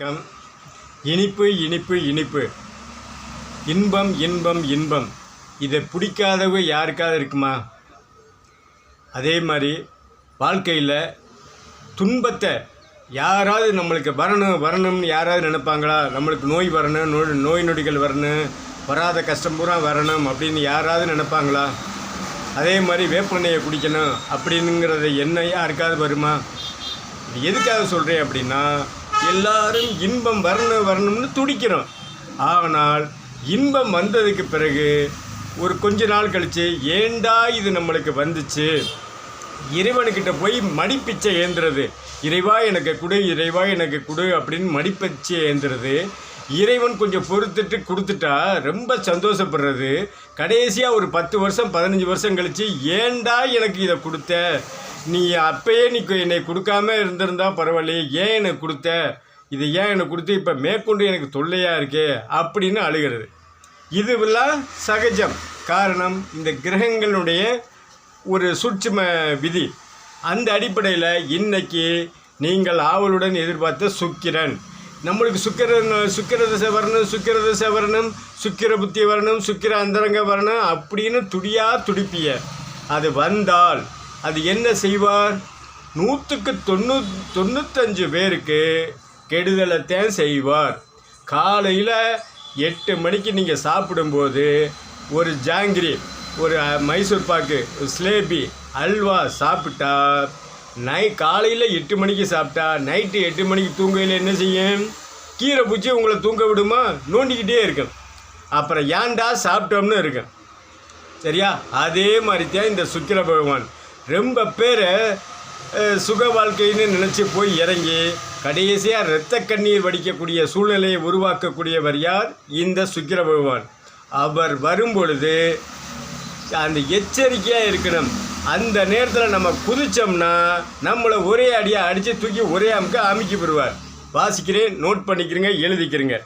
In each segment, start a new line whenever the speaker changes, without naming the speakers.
Come இனிப்பு இனிப்பு இனிப்பு. இன்பம் இன்பம் இன்பம். இதை பிடிக்காதவங்க யாருக்காவது இருக்குமா? அதே மாதிரி வாழ்க்கையில் துன்பத்தை யாராவது நம்மளுக்கு வரணும் வரணும்னு யாராவது நினைப்பாங்களா? நம்மளுக்கு நோய் வரணும் நோய் நோய் நொடிகள் வரணும் வராத கஷ்டம் பூரா வரணும் அப்படின்னு யாராவது நினைப்பாங்களா? அதே மாதிரி வேப்பெண்ணெயை குடிக்கணும் அப்படிங்கிறத என்ன யாருக்காவது வருமா? இது எதுக்காக சொல்கிறேன் அப்படின்னா எல்லாரும் இன்பம் வரணும் வரணும்னு துடிக்கிறோம். ஆனால் இன்பம் வந்ததுக்கு பிறகு ஒரு கொஞ்ச நாள் கழித்து ஏண்டா இது நம்மளுக்கு வந்துச்சு? இறைவனுக்கிட்ட போய் மடிப்பிச்சை ஏந்துறது. இறைவா எனக்கு கொடு இறைவா எனக்கு கொடு அப்படின்னு மடிப்பிச்சை ஏந்துறது. இறைவன் கொஞ்சம் பொறுத்துட்டு கொடுத்துட்டா ரொம்ப சந்தோஷப்படுறது. கடைசியாக ஒரு பத்து வருஷம் பதினஞ்சு வருஷம் கழித்து ஏண்டா எனக்கு இதை கொடுத்த? நீ அப்பயே நீ என்னை கொடுக்காம இருந்திருந்தா பரவாயில்லையே ஏன் எனக்கு கொடுத்த? இது ஏன் எனக்கு கொடுத்து இப்போ மேற்கொண்டு எனக்கு தொல்லையாக இருக்கே அப்படின்னு அழுகிறது. இதுவெல்லாம் சகஜம். காரணம் இந்த கிரகங்களுடைய ஒரு சூட்சும விதி. அந்த அடிப்படையில் இன்னைக்கு நீங்கள் ஆவலுடன் எதிர்பார்த்த சுக்கிரன். நம்மளுக்கு சுக்கிரன் சுக்கிர திசை வரணும் சுக்கிர திசை வரணும் சுக்கிர புத்தி வரணும் சுக்கிர அந்தரங்க வரணும் அப்படின்னு துடியா துடிப்பிய. அது வந்தால் அது என்ன செய்வார்? நூற்றுக்கு தொண்ணூ தொண்ணூத்தஞ்சு பேருக்கு கெடுதலைத்தான் செய்வார். காலையில் எட்டு மணிக்கு நீங்கள் சாப்பிடும்போது ஒரு ஜாங்கிரி ஒரு மைசூர் பாக்கு ஸ்லேபி அல்வா சாப்பிட்டா நை காலையில் எட்டு மணிக்கு சாப்பிட்டா நைட்டு எட்டு மணிக்கு தூங்கையில் என்ன செய்யும்? கீரை பூச்சி உங்களை தூங்க விடுமா? நோண்டிக்கிட்டே இருக்கும். அப்புறம் ஏன்டா சாப்பிட்டோம்னு இருக்கும். சரியா? அதே மாதிரி தான் இந்த சுக்கிர பகவான். ரொம்ப பேரை சுக வாழ்க்கைன்னு நினச்சி போய் இறங்கி கடைசியாக இரத்த கண்ணீர் வடிக்கக்கூடிய சூழ்நிலையை உருவாக்கக்கூடியவர் யார்? இந்த சுக்கிர பகவான். அவர் வரும்பொழுது அந்த எச்சரிக்கையாக இருக்கணும். அந்த நேரத்தில் நம்ம குதிச்சோம்னா நம்மளை ஒரே அடியாக அடித்து தூக்கி ஒரே அமுக்க அமைக்கி போடுவார் வாசிக்கிறேன் நோட் பண்ணிக்கிறேங்க எழுதிக்கிறேங்க.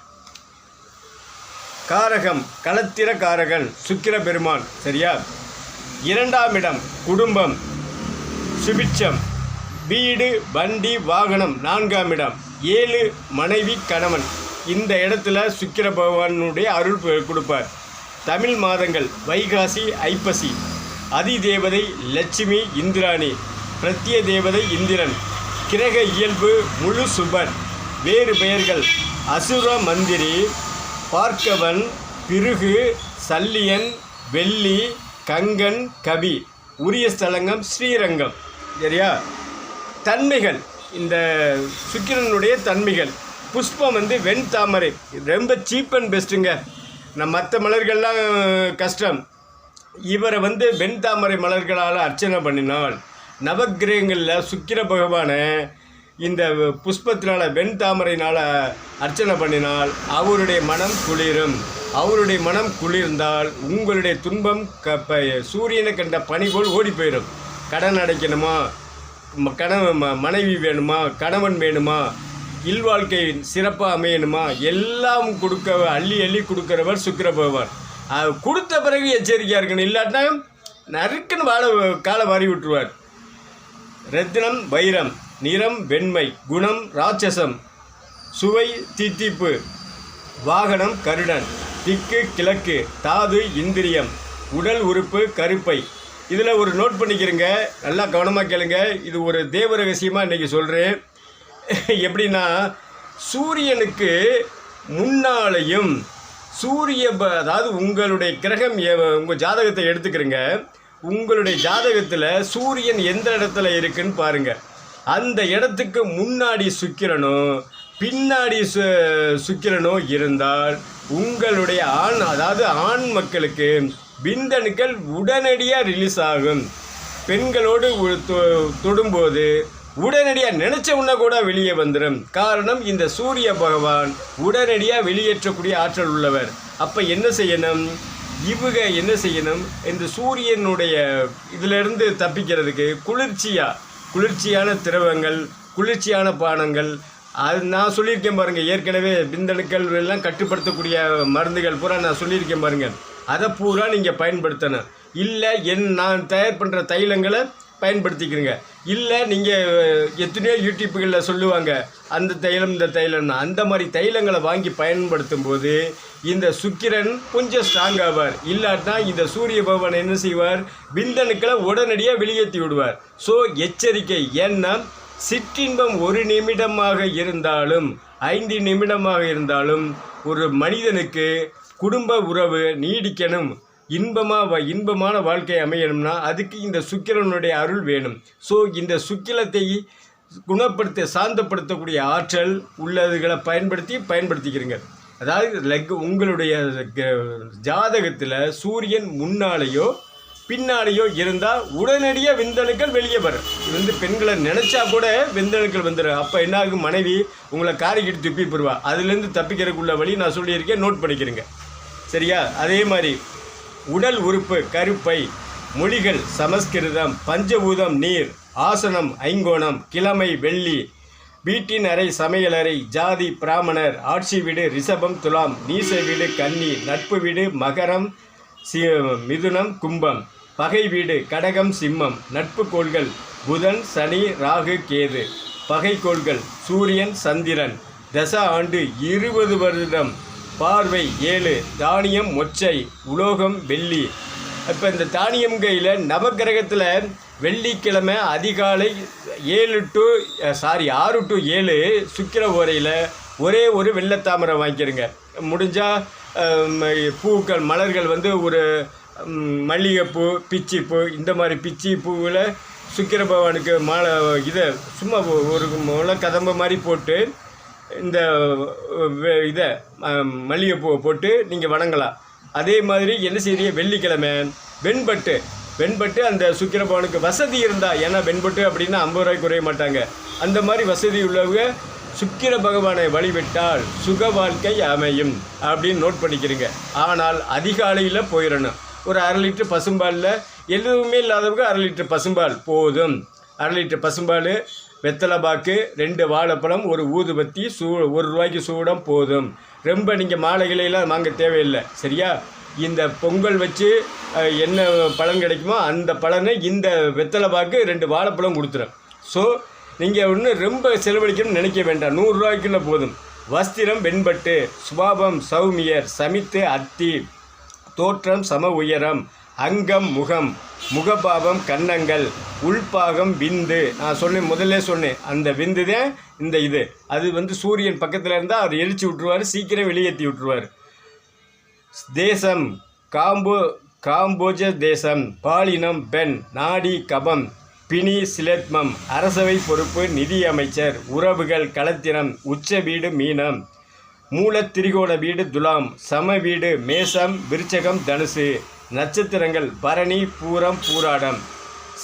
காரகம் களத்திர காரகன் சுக்கிர பெருமான் சரியா? இரண்டாம் இடம் குடும்பம். சுபிட்சம். வீடு வண்டி வாகனம் நான்காம் இடம். ஏழு மனைவி கணவன். இந்த இடத்துல சுக்கிர பகவானுடைய அருள் கொடுப்பார். தமிழ் மாதங்கள் வைகாசி ஐப்பசி. அதி தேவதை லட்சுமி இந்திராணி. பிரத்ய தேவதை இந்திரன். கிரக இயல்பு முழு சுபன். வேறு பெயர்கள் அசுர மந்திரி பார்க்கவன் பிருகு சல்லியன் வெள்ளி கங்கன் கவி உரிய ஸ்தலங்கம் ஸ்ரீரங்கம். சரியா? தன்மைகள். இந்த சுக்கிரனுடைய தன்மைகள். புஷ்பம் வந்து வெண் தாமரை. ரொம்ப சீப் அண்ட் பெஸ்ட்டுங்க நம் மற்ற மலர்கள்லாம் கஷ்டம். இவரை வந்து வெண் தாமரை மலர்களால் அர்ச்சனை பண்ணினால் நவக்கிரகங்களில் சுக்கிர பகவானை இந்த புஷ்பத்தினால் வெண் தாமரையினால் அர்ச்சனை பண்ணினால் அவருடைய மனம் குளிரும். அவருடைய மனம் குளிர்ந்தால் உங்களுடைய துன்பம் க ப சூரியனை கண்ட பனி போல் ஓடி போயிடும் கடன் அடைக்கணுமா? கணவன் ம- மனைவி வேணுமா? கணவன் வேணுமா? இல்வாழ்க்கை சிறப்பாக அமையணுமா? எல்லாம் கொடுக்க அள்ளி அள்ளி கொடுக்குறவர் சுக்கிர பகவான் அது கொடுத்த பிறகு எச்சரிக்கையாக இருக்கணும். இல்லாட்டினா நறுக்குன்னு வாழ காலை வாரி விட்டுருவார். ரத்தினம் வைரம் நிறம் வெண்மை குணம் ராட்சசம் சுவை தித்திப்பு வாகனம் கருடன் திக்கு கிழக்கு தாது இந்திரியம் உடல் உறுப்பு கருப்பை இதில் ஒரு நோட் பண்ணிக்கிறேங்க. நல்லா கவனமாக கேளுங்க. இது ஒரு தேவ ரகசியமாக இன்றைக்கி சொல்கிறேன் எப்படின்னா சூரியனுக்கு முன்னாலையும் சூரிய ப- அதாவது உங்களுடைய கிரகம் உங்கள் ஜாதகத்தை எடுத்துக்கிறேங்க. உங்களுடைய ஜாதகத்தில் சூரியன் எந்த இடத்துல இருக்குன்னு பாருங்கள் அந்த இடத்துக்கு முன்னாடி சுக்கிரனும் பின்னாடி சு சுக்கிரனோ இருந்தால் உங்களுடைய ஆண் அதாவது ஆண் மக்களுக்கு விந்தணுக்கள் உடனடியாக ரிலீஸ் ஆகும். பெண்களோடு தொ- தொடும்போது உடனடியாக நினச்ச உடனே கூட வெளியே வந்துடும் காரணம் இந்த சூரிய பகவான் உடனடியாக வெளியேற்றக்கூடிய ஆற்றல் உள்ளவர். அப்போ என்ன செய்யணும்? இவங்க என்ன செய்யணும்? இந்த சூரியனுடைய இதிலிருந்து தப்பிக்கிறதுக்கு குளிர்ச்சியாக குளிர்ச்சியான திரவங்கள் குளிர்ச்சியான பானங்கள் அது நான் சொல்லியிருக்கேன் பாருங்கள் ஏற்கனவே விந்தணுக்கள் எல்லாம் கட்டுப்படுத்தக்கூடிய மருந்துகள் பூரா நான் சொல்லியிருக்கேன் பாருங்கள் அதை பூரா நீங்கள் பயன்படுத்தணும். இல்லை என் நான் தயார் பண்ணுற தைலங்களை பயன்படுத்திக்கிறீங்க. இல்லை நீங்கள் எத்தனையோ யூடியூப்புகளில் சொல்லுவாங்க அந்த தைலம் இந்த தைலம்னு. அந்த மாதிரி தைலங்களை வாங்கி பயன்படுத்தும் போது இந்த சுக்கிரன் கொஞ்சம் ஸ்ட்ராங் ஆவார். இல்லாட்டினா இந்த சூரிய பகவான் என்ன செய்வார்? விந்தணுக்களை உடனடியாக வெளியேற்றி விடுவார். ஸோ எச்சரிக்கை. ஏன்னா சிற்றின்பம் ஒரு நிமிடமாக இருந்தாலும் ஐந்து நிமிடமாக இருந்தாலும் ஒரு மனிதனுக்கு குடும்ப உறவு நீடிக்கணும். இன்பமாக இன்பமான வாழ்க்கை அமையணும்னா அதுக்கு இந்த சுக்கிரனுடைய அருள் வேணும். ஸோ இந்த சுக்கிலத்தை குணப்படுத்த சாந்தப்படுத்தக்கூடிய ஆற்றல் உள்ளதுகளை பயன்படுத்தி பயன்படுத்திக்கிறீங்க. அதாவது லெக் உங்களுடைய ஜாதகத்தில் சூரியன் முன்னாலேயோ பின்னாலேயோ இருந்தால் உடனடியாக விந்தணுக்கள் வெளியே வரும். இது வந்து பெண்களை நினச்சா கூட விந்தணுக்கள் வந்துடும். அப்போ என்ன ஆகும் மனைவி உங்களை காரிக்கிட்டு துப்பி போடுவா. அதுலேருந்து தப்பிக்கிறதுக்குள்ள வழி நான் சொல்லியிருக்கேன். நோட் பண்ணிக்கிறேங்க. சரியா? அதே மாதிரி உடல் உறுப்பு கருப்பை மொழிகள் சமஸ்கிருதம் பஞ்சபூதம் நீர் ஆசனம் ஐங்கோணம் கிழமை வெள்ளி வீட்டின் அறை சமையலறை ஜாதி பிராமணர் ஆட்சி வீடு ரிஷபம் துலாம் நீச வீடு கன்னி நட்பு வீடு மகரம் சி மிதுனம் கும்பம் பகை வீடு கடகம் சிம்மம் நட்பு கோள்கள் புதன் சனி ராகு கேது பகை கோள்கள் சூரியன் சந்திரன் தச ஆண்டு இருபது வருடம் பார்வை ஏழு தானியம் மொச்சை உலோகம் வெள்ளி. இப்போ இந்த தானியம் கையில் நவக்கிரகத்தில் வெள்ளிக்கிழமை அதிகாலை ஏழு டு சாரி ஆறு டு ஏழு சுக்கிர ஓரையில் ஒரே ஒரு வெள்ளத்தாமரை வாங்கிக்கிறங்க முடிஞ்சால் பூக்கள் மலர்கள் வந்து ஒரு மல்லிகைப்பூ மல்லிகைப்பூ பிச்சிப்பூ இந்த மாதிரி பிச்சி பூவில் சுக்கிர பகவானுக்கு மாலை இதை சும்மா ஒரு முளை கதம்ப மாதிரி போட்டு இந்த வெ- இதை மல்லிகைப்பூவை போட்டு நீங்கள் வணங்கலாம். அதே மாதிரி என்ன செய்ய வெள்ளிக்கிழமை வெண்பட்டு. வெண்பட்டு அந்த சுக்கிரபவனுக்கு வசதி இருந்தால் ஏன்னா வெண்பட்டு அப்படின்னா ஐம்பது ரூபாய்க்கு குறைய மாட்டாங்க. அந்த மாதிரி வசதி உள்ளவங்க சுக்கிர பகவானை வழிவிட்டால் சுக வாழ்க்கை அமையும் அப்படின்னு நோட் பண்ணிக்கிறீங்க. ஆனால் அதிகாலையில் போயிடணும் ஒரு அரை லிட்டர் பசும்பாலில் எதுவுமே இல்லாதவங்க அரை லிட்டர் பசும்பால் போதும். அரை லிட்டர் பசும்பால் வெத்தலை பாக்கு ரெண்டு வாழைப்பழம் ஒரு ஊதுபத்தி சூ ஒரு ரூபாய்க்கு சூடம் போதும். ரொம்ப நீங்கள் மாலைகளையெல்லாம் வாங்க தேவையில்லை. சரியா? இந்த பொங்கல் வச்சு என்ன பலன் கிடைக்குமோ அந்த பழனை இந்த வெத்தலை பாக்கு ரெண்டு வாழைப்பழம் கொடுத்துரும். ஸோ நீங்கள் ஒன்றும் ரொம்ப செலவழிக்கணும்னு நினைக்க வேண்டாம். நூறுரூவாய்க்குள்ளே போதும். வஸ்திரம் வெண்பட்டு சுபாவம் சௌமியர் சமித்து அத்தி தோற்றம் சம உயரம் அங்கம் முகம் முகபாவம் கன்னங்கள் உள்பாகம் விந்து. நான் சொன்னேன் முதல்ல சொன்னேன். அந்த விந்து தான் இந்த இது. அது வந்து சூரியன் பக்கத்தில் இருந்தால் அவர் எரிச்சு விட்ருவார் சீக்கிரம் வெளியேற்றி விட்ருவார் தேசம் காம்போ காம்போஜ தேசம் பாலினம் பெண் நாடி கபம் பினி சிலேத்மம் அரசவை பொறுப்பு நிதி அமைச்சர் உறவுகள் களத்திரம் உச்ச வீடு மீனம் மூலத்திரிகோண வீடு துலாம் சம வீடு மேசம் விருச்சகம் தனுசு நட்சத்திரங்கள் பரணி பூரம் பூராடம்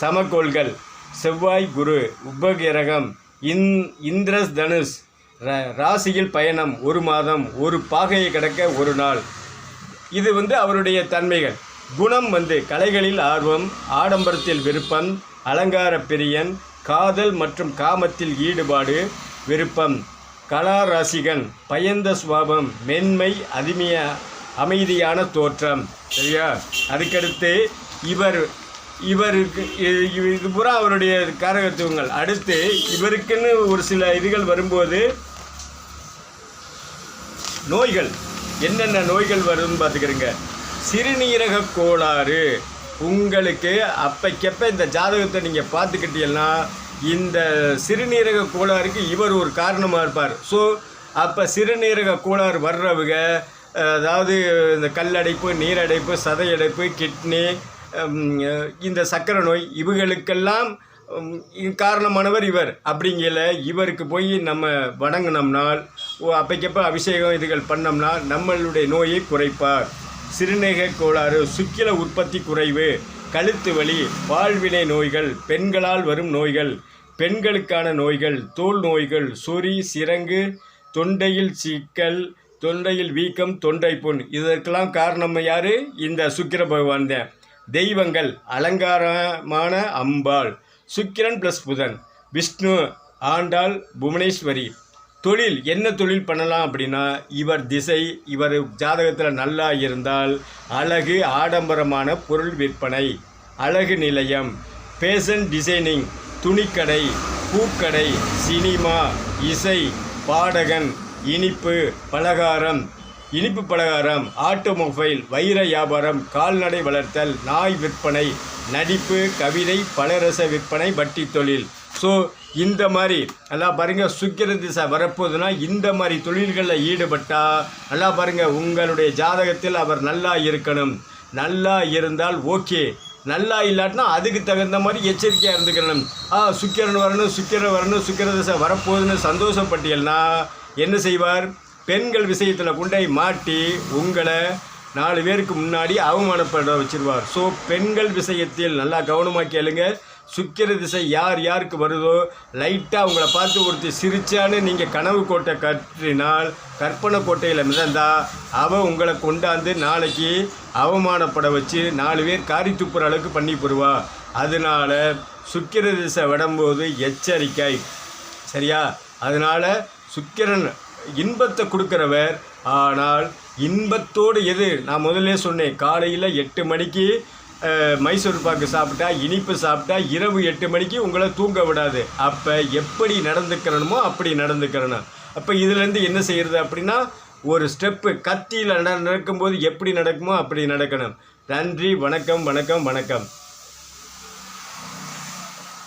சமகோள்கள் செவ்வாய் குரு உபகிரகம் இந் இந்திரஸ் தனுஷ் ர- ராசியில் பயணம் ஒரு மாதம் ஒரு பாகையை கடக்க ஒரு நாள். இது வந்து அவருடைய தன்மைகள். குணம் வந்து கலைகளில் ஆர்வம் ஆடம்பரத்தில் விருப்பம் அலங்கார பிரியன் காதல் மற்றும் காமத்தில் ஈடுபாடு விருப்பம். கலாராசிகன் பயந்த சுவாபம் மென்மை அதிமைய அமைதியான தோற்றம். சரியா? அதுக்கடுத்து இவர் இவருக்கு இது இது பூரா அவருடைய காரகத்துவங்கள். அடுத்து இவருக்குன்னு ஒரு சில இதுகள் வரும்போது நோய்கள். என்னென்ன நோய்கள் வரும்னு பார்த்துக்கிறங்க? சிறுநீரக கோளாறு. உங்களுக்கு அப்பைக்கப்ப இந்த ஜாதகத்தை நீங்கள் பார்த்துக்கிட்டீங்கன்னா இந்த சிறுநீரக கோளாறுக்கு இவர் ஒரு காரணமாக இருப்பார். ஸோ அப்போ சிறுநீரக கோளாறு வர்றவங்க அதாவது இந்த கல்லடைப்பு நீரடைப்பு சதையடைப்பு கிட்னி இந்த சக்கரை நோய் இவங்களுக்கெல்லாம் காரணமானவர் இவர். அப்படிங்கல இவருக்கு போய் நம்ம வணங்கினோம்னால் ஓ அப்பைக்கப்ப அபிஷேகம் இதுகள் பண்ணோம்னா நம்மளுடைய நோயை குறைப்பார். சிறுநீரக கோளாறு சுக்கில உற்பத்தி குறைவு கழுத்து வலி வாழ்வினை நோய்கள் பெண்களால் வரும் நோய்கள் பெண்களுக்கான நோய்கள் தோல் நோய்கள் சொறி சிரங்கு தொண்டையில் சிக்கல் தொண்டையில் வீக்கம் தொண்டை புண். இதற்கெல்லாம் காரணம் யார்? இந்த சுக்கிர பகவான் தான். தெய்வங்கள் அலங்காரமான அம்பாள். சுக்கிரன் ப்ளஸ் புதன். விஷ்ணு ஆண்டாள் புவனேஸ்வரி. தொழில் என்ன தொழில் பண்ணலாம் அப்படின்னா இவர் திசை இவர் ஜாதகத்தில் நல்லா இருந்தால் அழகு ஆடம்பரமான பொருள் விற்பனை அழகு நிலையம் ஃபேஷன் டிசைனிங் துணிக்கடை பூக்கடை சினிமா இசை பாடகன் இனிப்பு பலகாரம் இனிப்பு பலகாரம் ஆட்டோமொபைல் வைர வியாபாரம் கால்நடை வளர்த்தல் நாய் விற்பனை நடிப்பு கவிதை பலரச விற்பனை வட்டி தொழில். ஸோ இந்த மாதிரி நல்லா பாருங்கள் சுக்கிர திசை வரப்போகுதுன்னா இந்த மாதிரி தொழில்களில் ஈடுபட்டால் நல்லா பாருங்கள் உங்களுடைய ஜாதகத்தில் அவர் நல்லா இருக்கணும். நல்லா இருந்தால் ஓகே. நல்லா இல்லாட்டினா அதுக்கு தகுந்த மாதிரி எச்சரிக்கையாக இருந்துக்கணும். ஆ சுக்கிரன் வரணும் சுக்கிரன் வரணும் சுக்கிர திசை வரப்போகுதுன்னு சந்தோஷப்பட்டீங்கன்னா என்ன செய்வார்? பெண்கள் விஷயத்தில் கொண்டை மாட்டி உங்களை நாலு பேருக்கு முன்னாடி அவமானப்பட வச்சிருவார். ஸோ பெண்கள் விஷயத்தில் நல்லா கவனமாக கேளுங்கள் சுக்கிர திசை யார் யாருக்கு வருதோ லைட்டாக அவங்கள பார்த்து ஒருத்தர் சிரிச்சான்னு நீங்கள் கனவு கோட்டை கற்றினால் கற்பனை கோட்டையில் மிதந்தா அவன் உங்களை கொண்டாந்து நாளைக்கு அவமானப்பட வச்சு நாலு பேர் காரி துப்புற அளவுக்கு பண்ணி போடுவா. அதனால சுக்கிர திசை விடும்போது எச்சரிக்கை. சரியா? அதனால சுக்கிரன் இன்பத்தை கொடுக்குறவர். ஆனால் இன்பத்தோடு எது? நான் முதல்ல சொன்னேன் காலையில் எட்டு மணிக்கு மைசூர் பாக்கு சாப்பிட்டா இனிப்பு சாப்பிட்டா இரவு எட்டு மணிக்கு உங்களை தூங்க விடாது. அப்போ எப்படி நடந்துக்கிறணுமோ அப்படி நடந்துக்கிறணும். அப்போ இதுலேருந்து என்ன செய்கிறது அப்படின்னா ஒரு ஸ்டெப்பு கத்தியில் நட நடக்கும்போது எப்படி நடக்குமோ அப்படி நடக்கணும். நன்றி வணக்கம் வணக்கம் வணக்கம்.